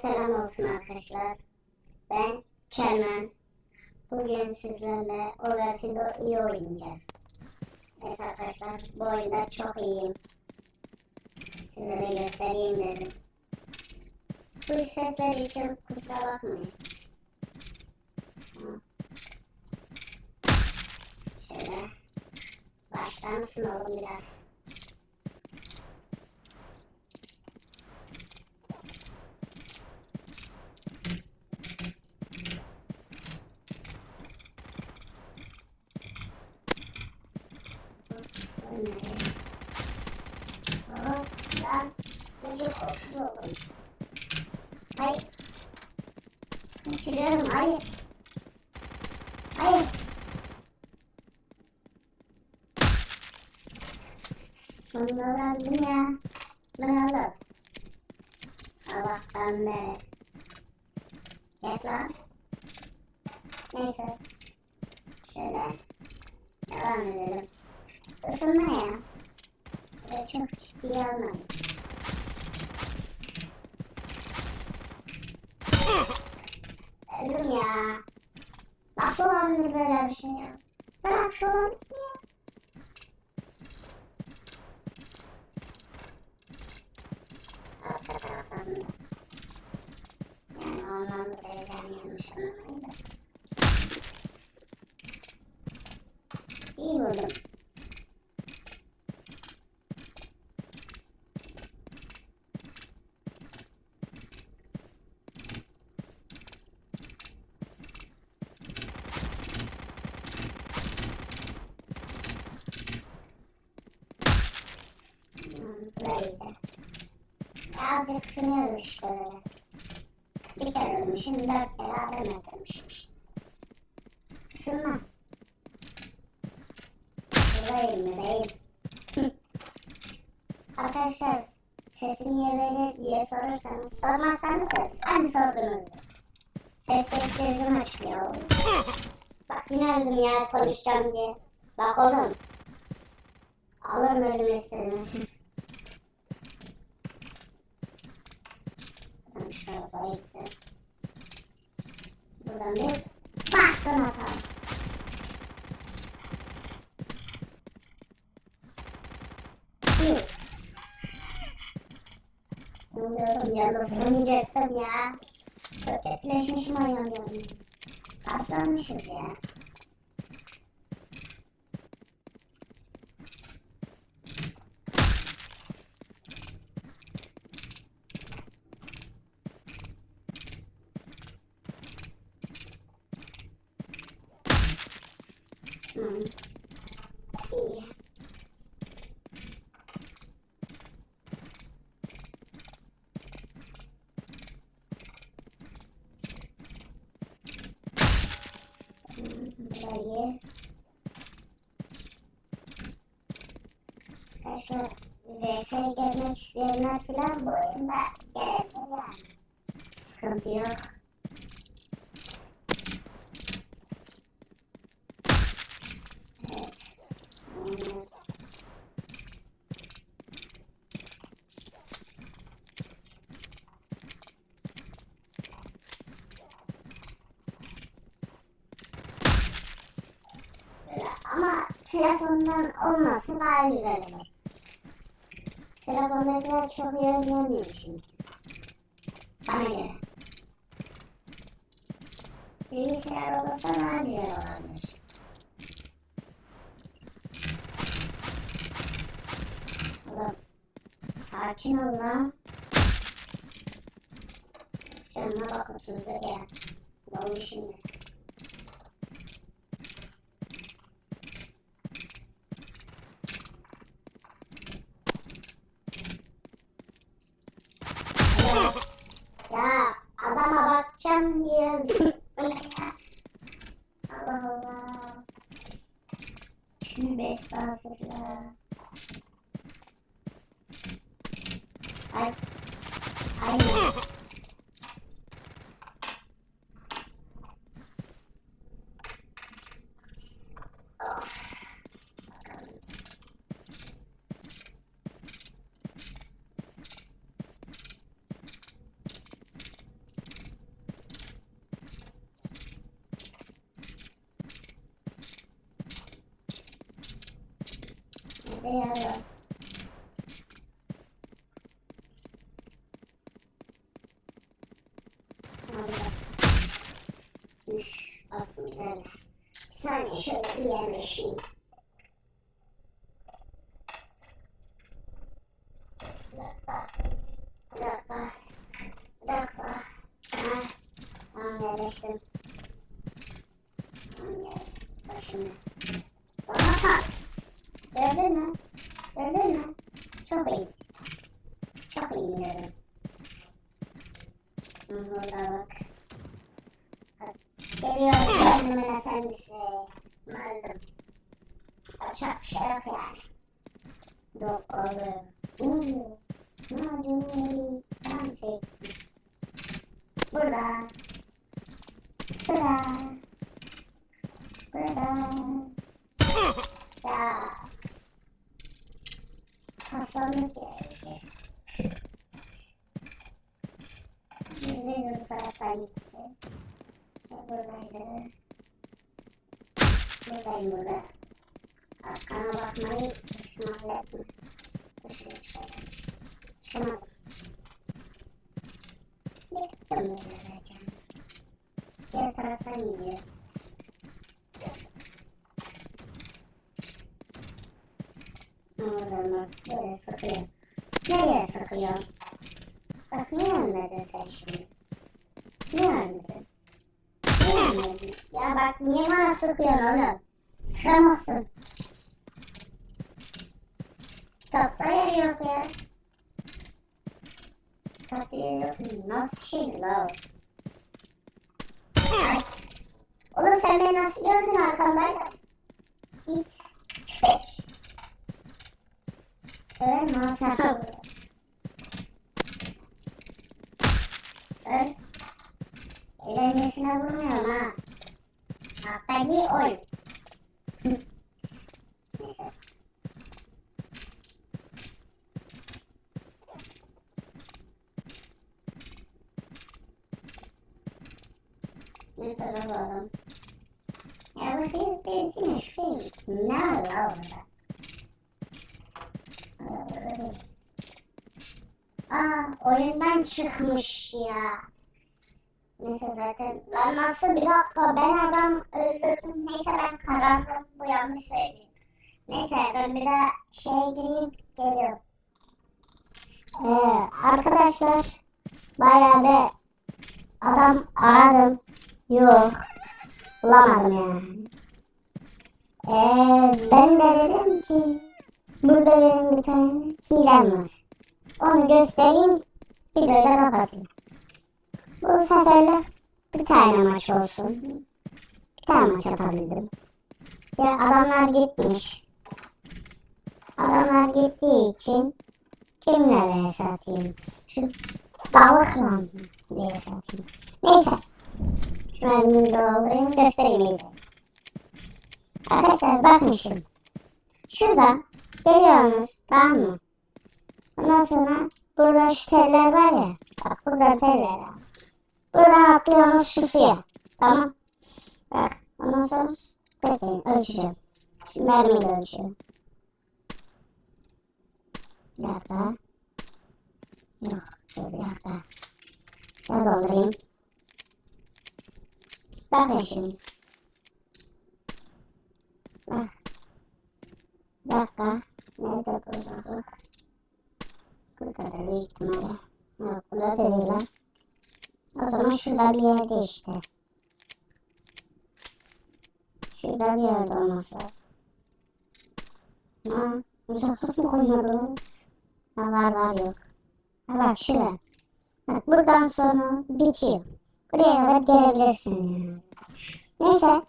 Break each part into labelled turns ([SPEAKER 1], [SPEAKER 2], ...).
[SPEAKER 1] Selam olsun arkadaşlar. Ben Kermen. Bugün sizlerle Overtidor iyi oynayacağız. Evet arkadaşlar bu oyunda çok iyiyim. Size de göstereyim dedim. Bu sesler için kusura bakmayın. Şöyle baştan ısınalım biraz. Önce kolsuz oldum. Hayır. Kaçırıyorum hayır. Hayır. Sonunda öğrendim ya. Ben aldım. Sabahtan beri. Gel lan. Neyse. Şöyle. Devam edelim. Isınma ya. Böyle çok ciddiye almayın. Öldüm ya. Nasıl olabilir böyle bir şey ya? Bırak şu an ya. Arka taraftan da. Yani anlamda teyzem yanlış anlamayın da. İyi vurdum. Böyle. Azıcık sınıyoruz işte böyle. Bir kere ölmüşüm, dört kere adam öldürmüşüm işte. Isınma. Buradayım bebeğim. Arkadaşlar, sesim niye böyle diye sorursanız, sormazsanız ses. Hadi sordunuz. Ses değiştirdim açmıyor. Bak yine öldüm ya konuşacağım diye. Bak oğlum. Alırım ölüm istediğini. Şu tarafa gitti. Buradan bir bastım atalım. Bir. Umuyorum yanı vurmayacaktım ya. Çok etkileşmişim oynamıyorum. Aslanmışız ya. Hmm. İyi. Burayı. Arkadaşlar VS'ye gelmek isteyenler falan bu oyunda gelebilir yani. Sıkıntı yok. Evet. Hmm. Böyle Ama telefondan olması daha güzel olur. Telefondakiler çok iyi oynayamıyor çünkü. Bana göre. Bilgisayar olursa daha güzel olabilir. Oğlum sakin ol lan. Canına bak 31 ya. Dolu şimdi. Şimdi 5 saat. Allah. Üf, bak güzel. Bir saniye şöyle bir yerleşeyim. Bir dakika. Bir dakika. Bir dakika. Ha, tamam yerleştim. Tamam yerleştim. Bak şimdi. Bana pas. Gördün mü? Gördün mü? Çok iyi. Çok iyi gördüm. Hı, Burada bak. Bak, Geliyor kendimin efendisi. Öldüm. Yapacak bir şey yok yani. Olur. Uuu. Macuneli. Dans ettim. Burada. Burada. Burada. Ya. Hastalık gelecek. Yüzde yüz bu taraftan gitti. Buradaydı. Buradayım burada. Arkana bakmayı ihmal etme. Dur şuraya çıkayım. Çıkamadım. Bir dön böyle vereceğim. Diğer taraftan gidiyor. Oradan bak böyle sıkıyor. Nereye sıkıyor? Bak niye anladın sen şimdi? Niye anladın? Niye anladın? Ya bak niye bana sıkıyorsun oğlum? Sıkamazsın. Kitapta yer yok ya. Kitapta yer yok. Nasıl bir şeydi la o? Oğlum sen beni nasıl gördün arkamdayken? Git. Köpek. Öl lan sana. Öl. Eğlencesine vurmuyorum ha. Hatta bir ol. Neyse. Ne tarafa adam? Ya bu yine şuraya git. Ne var la orada? Aa oyundan çıkmış ya. Neyse zaten ben nasıl bir dakika ben adam öldürdüm neyse ben kazandım bu yanlış söyleyeyim. Neyse ben bir daha şeye gireyim geliyorum. Ee, arkadaşlar bayağı bir adam aradım yok bulamadım yani. Ee, ben de dedim ki Burada benim bir tane hilem var. Onu göstereyim, videoyu da kapatayım. Bu seferlik bir tane maç olsun. Bir tane maç atabildim. Ya adamlar gitmiş. Adamlar gittiği için kimlere satayım? Şu balıkla diye satayım. Neyse. Elimi doldurayım göstereyim iyice. Arkadaşlar bakın şimdi. Şurada Geliyorsunuz tamam mı? Ondan sonra burada şu teller var ya. Bak burada teller var. Buradan atlıyorsunuz şu suya. Tamam. Bak ondan sonra bekleyin ölçeceğim. Şu mermiyle ölçüyorum. Bir dakika. Yok. Şöyle bir dakika. Şöyle doldurayım. Bakın şimdi. Bak. Bir dakika. Nerede bu uzaklık? Burada da büyük ihtimalle. Yok burada da değil lan. O zaman şurada bir yerde işte. Şurada bir yerde olması lazım. Ha, uzaklık mı koymadı? Ha var var yok. Ha bak şurada. Bak buradan sonra bitiyor. Buraya kadar gelebilirsin yani. Neyse.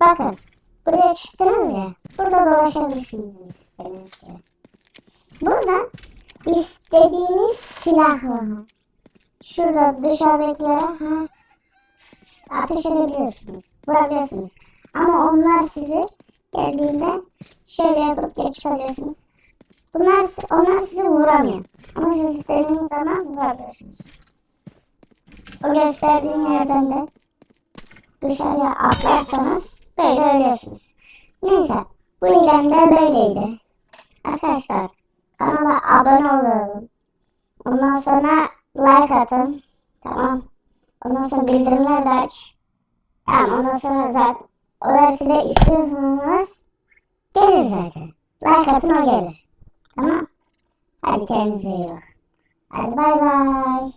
[SPEAKER 1] Bakın. Buraya çıktınız ya. Burada dolaşabilirsiniz istediğiniz gibi. Burada istediğiniz silahla şurada dışarıdakilere ha, ateş edebiliyorsunuz. Vurabiliyorsunuz. Ama onlar sizi geldiğinde şöyle yapıp geç kalıyorsunuz. Bunlar, onlar sizi vuramıyor. Ama siz istediğiniz zaman vurabiliyorsunuz. O gösterdiğim yerden de dışarıya atlarsanız böyle ölüyorsunuz. Neyse bu ilan da böyleydi. Arkadaşlar kanala abone olun. Ondan sonra like atın. Tamam. Ondan sonra bildirimleri de aç. Tamam ondan sonra zaten o verside istiyorsanız gelir zaten. Like atın o gelir. Tamam. Hadi kendinize iyi bakın. Hadi bay bay.